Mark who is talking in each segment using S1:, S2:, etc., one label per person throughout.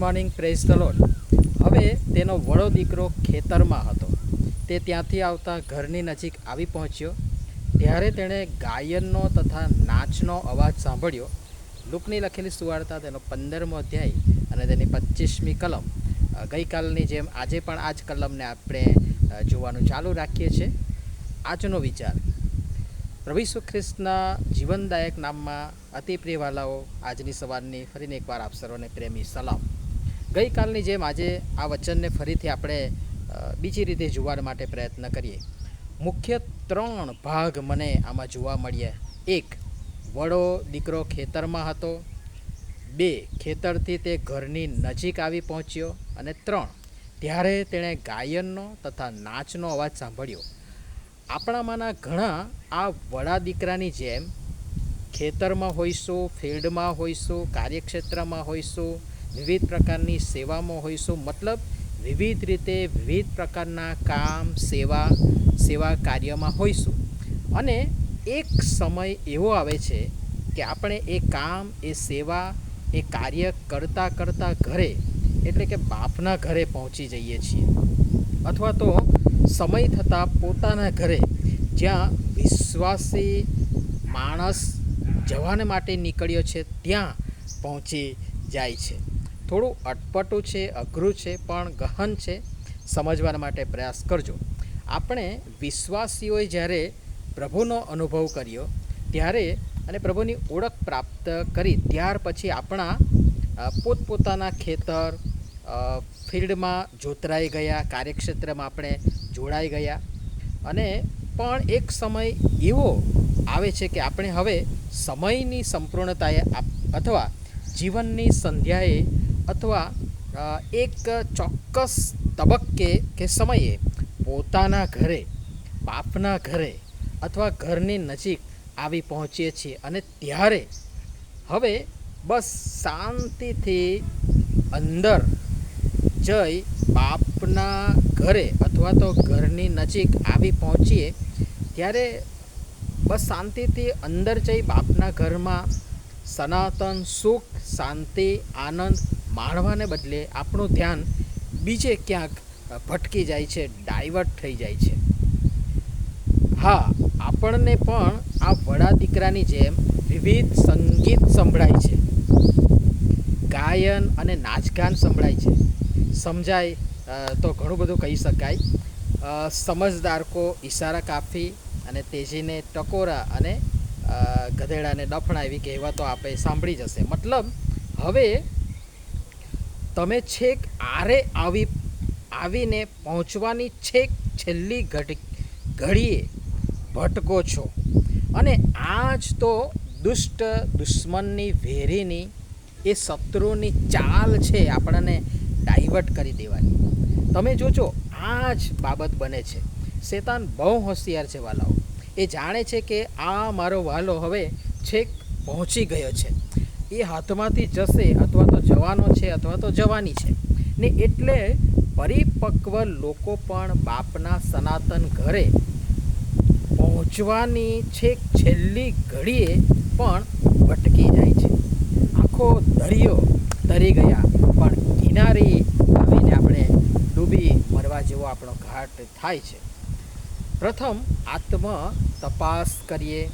S1: Morning press the હવે તેનો વડો દીકરો ખેતરમાં હતો. તે ત્યાંથી આવતા ઘરની નજીક આવી પહોંચ્યો. ત્યારે તેણે ગાયનનો તથા નાચનો અવાજ સાંભળ્યો. લુકની લખેલી સુવાર્તા તેનો પંદરમો અધ્યાય અને તેની પચીસમી કલમ. ગઈકાલની જેમ આજે પણ આ જ કલમને આપણે જોવાનું ચાલુ રાખીએ છીએ. આજનો વિચાર. પ્રભુ ઈસુ ખ્રિસ્તના જીવનદાયક નામમાં અતિ પ્રિય આજની સવારની ફરીને એકવાર આપ સર્વને પ્રેમી સલામ. ગઈકાલની જેમ આજે આ વચનને ફરીથી આપણે બીજી રીતે જોવા માટે પ્રયત્ન કરીએ. મુખ્ય ત્રણ ભાગ મને આમાં જોવા મળ્યા. એક, વડો દીકરો ખેતરમાં હતો. બે, ખેતરથી તે ઘરની નજીક આવી પહોંચ્યો. અને ત્રણ, ત્યારે તેણે ગાયનનો તથા નાચનો અવાજ સાંભળ્યો. આપણામાંના ઘણા આ વડા દીકરાની જેમ ખેતરમાં હોઈશું, ફિલ્ડમાં હોઈશું, કાર્યક્ષેત્રમાં હોઈશું વિવિધ પ્રકારની સેવામાં હોઈશું મતલબ વિવિધ રીતે વિવિધ પ્રકારના કામ, સેવા સેવા કાર્યમાં હોઈશું અને એક સમય એવો આવે છે કે આપણે એ કામ, એ સેવા, એ કાર્ય કરતાં કરતાં ઘરે, એટલે કે બાપના ઘરે પહોંચી જઈએ છીએ. અથવા તો સમય થતાં પોતાના ઘરે, જ્યાં વિશ્વાસી માણસ જવાને માટે નીકળ્યો છે, ત્યાં પહોંચી જાય છે. થોડું અટપટું છે, અઘરું છે, પણ ગહન છે. સમજવા માટે પ્રયાસ કરજો. આપણે વિશ્વાસીઓએ જ્યારે પ્રભુનો અનુભવ કર્યો ત્યારે અને પ્રભુની ઓળખ પ્રાપ્ત કરી ત્યાર પછી આપણા પોતપોતાના ખેતર ફિલ્ડમાં જોતરાઈ ગયા, કાર્યક્ષેત્રમાં આપણે જોડાઈ ગયા. અને પણ એક સમય એવો આવે છે કે આપણે હવે સમયની સંપૂર્ણતાએ અથવા જીવનની સંધ્યાએ અથવા એક ચોક્કસ તબક્કે કે સમયે પોતાના ઘરે, બાપના ઘરે અથવા ઘરની નજીક આવી પહોંચીએ છીએ અને ત્યારે હવે બસ શાંતિથી અંદર જઈ બાપના ઘરે અથવા તો ઘરની નજીક આવી પહોંચીએ, ત્યારે બસ શાંતિથી અંદર જઈ બાપના ઘરમાં સનાતન સુખ, શાંતિ, આનંદ માણવાને બદલે આપણું ધ્યાન બીજે ક્યાંક ભટકી જાય છે ડાયવર્ટ થઈ જાય છે. હા, આપણને પણ આ વડા દીકરાની જેમ વિવિધ સંગીત સંભળાય છે. ગાયન અને નાચગાન સંભળાય છે. સમજાય તો ઘણું બધું કહી શકાય. સમજદારકો સમજદાર કો ઈશારા અને તેજીને ટકોરા અને ગધેડાને ડફણા એવી કહેવતો આપણે સાંભળી જશે. મતલબ, હવે તમે છેક આરે આવી, આવીને પહોંચવાની છેક છેલ્લી ઘડી ઘડીએ ભટકો છો. અને આ જ તો દુષ્ટ દુશ્મનની વેરીની, એ શત્રુની ચાલ છે આપણને ડાયવર્ટ કરી દેવાની. તમે જોજો આ જ બાબત બને છે. શેતાન બહુ હોશિયાર છે વાલાઓ. એ જાણે છે કે આ મારો વાલો હવે છેક પહોંચી ગયો છે. એ હાથમાંથી જશે અથવા તો જવાનો છે અથવા તો જવાની છે. ને એટલે પરિપક્વ લોકો પણ બાપના સનાતન ઘરે પહોંચવાની છેક છેલ્લી ઘડીએ પણ ભટકી જાય છે. આખો દરિયો તરી ગયા. પણ કિનારે આવીને આપણે ડૂબી મરવા જેવો આપણો ઘાટ થાય છે. પ્રથમ આત્મ તપાસ કરીએ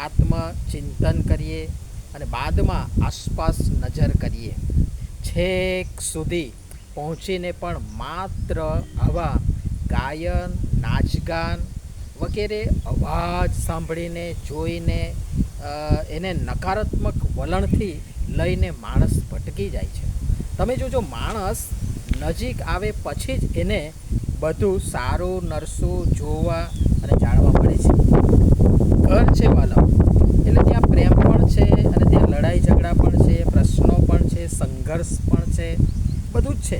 S1: આત્મ ચિંતન કરીએ અને બાદમાં આસપાસ નજર કરીએ. છેક સુધી પહોંચીને પણ માત્ર આવા ગાયન, નાચગાન વગેરે અવાજ સાંભળીને, જોઈને એને નકારાત્મક વલણથી લઈને માણસ ભટકી જાય છે. તમે જોજો માણસ નજીક આવે પછી જ એને બધું સારું, નરસું જોવા અને જાણવા મળે છે. ઘર છે વાલા એટલે ત્યાં પ્રેમ પણ છે લડાઈ ઝઘડા પણ છે, પ્રશ્નો પણ છે, સંઘર્ષ પણ છે, બધું જ છે.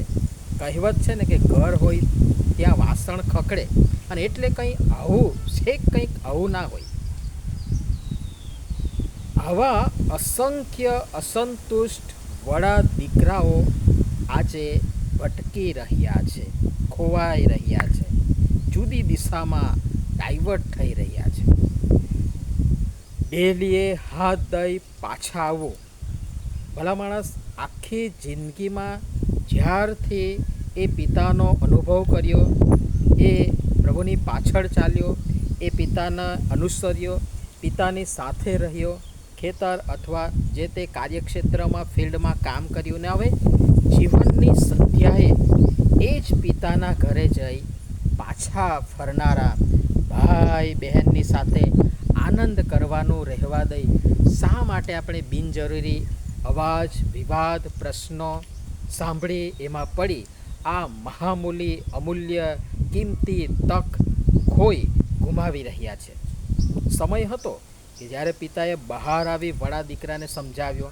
S1: કહેવત છે ને કે ઘર હોય ત્યાં વાસણ ખકડે અને એટલે કંઈ આવું છે કંઈક આવું ના હોય. આવા અસંખ્ય અસંતુષ્ટ વડા દીકરાઓ આજે ભટકી રહ્યા છે, ખોવાઈ રહ્યા છે, જુદી દિશામાં ડાયવર્ટ થઈ રહ્યા છે. ડેલીએ હાથ દઈ પાછા આવો. ભલા માણસ આખી જિંદગીમાં જ્યારથી એ પિતાનો અનુભવ કર્યો, એ પ્રભુની પાછળ ચાલ્યો, એ પિતાને અનુસર્યો, પિતાની સાથે રહ્યો, ખેતર અથવા જે તે કાર્યક્ષેત્રમાં, ફિલ્ડમાં કામ કર્યું ને હવે જીવનની સંધ્યાએ એ જ પિતાના ઘરે જઈ પાછા ફરનારા ભાઈ બહેનની સાથે આનંદ કરવાનું રહેવા દઈ. શા માટે આપણે બિનજરૂરી અવાજ, વિવાદ, પ્રશ્નો સાંભળી એમાં પડી? આ મહામૂલી, અમૂલ્ય, કિંમતી તક ખોઈ ગુમાવી રહ્યા છે. સમય હતો કે જ્યારે પિતાએ બહાર આવી વડા દીકરાને સમજાવ્યો.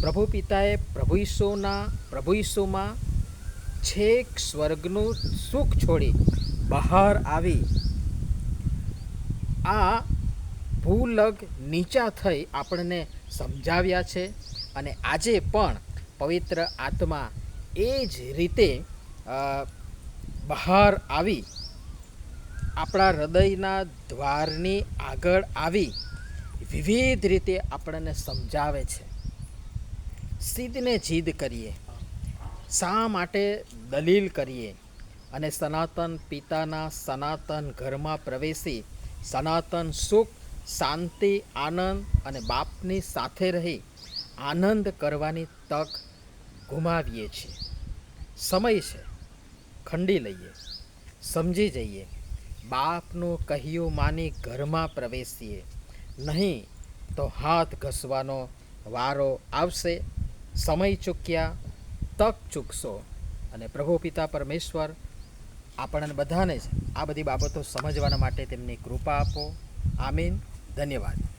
S1: પ્રભુ પિતાએ પ્રભુ ઈસુના, પ્રભુ ઈસુમાં છેક સ્વર્ગનું સુખ છોડી બહાર આવી. આ ભૂલગ નીચા થઈ આપણને સમજાવ્યા છે અને આજે પણ પવિત્ર આત્મા એ જ રીતે બહાર આવી, આપણા હૃદયના દ્વારની આગળ આવી વિવિધ રીતે આપણને સમજાવે છે. સિદ્ધને જીદ કરીએ. શા માટે દલીલ કરીએ? અને સનાતન પિતાના સનાતન ઘરમાં પ્રવેશી સનાતન સુખ શાંતિ, આનંદ અને બાપની સાથે રહી આનંદ કરવાની તક ગુમાવીએ છીએ. સમય છે. ખંડી લઈએ. સમજી જઈએ. બાપનું કહ્યું માની ઘરમાં પ્રવેશીએ. નહીં તો હાથ ઘસવાનો વારો આવશે. સમય ચૂક્યા, તક ચૂકશો અને પ્રભુ પિતા પરમેશ્વર આપણને બધાને જ આ બધી બાબતો સમજવાના માટે તેમની કૃપા આપો. આમીન. 那你玩。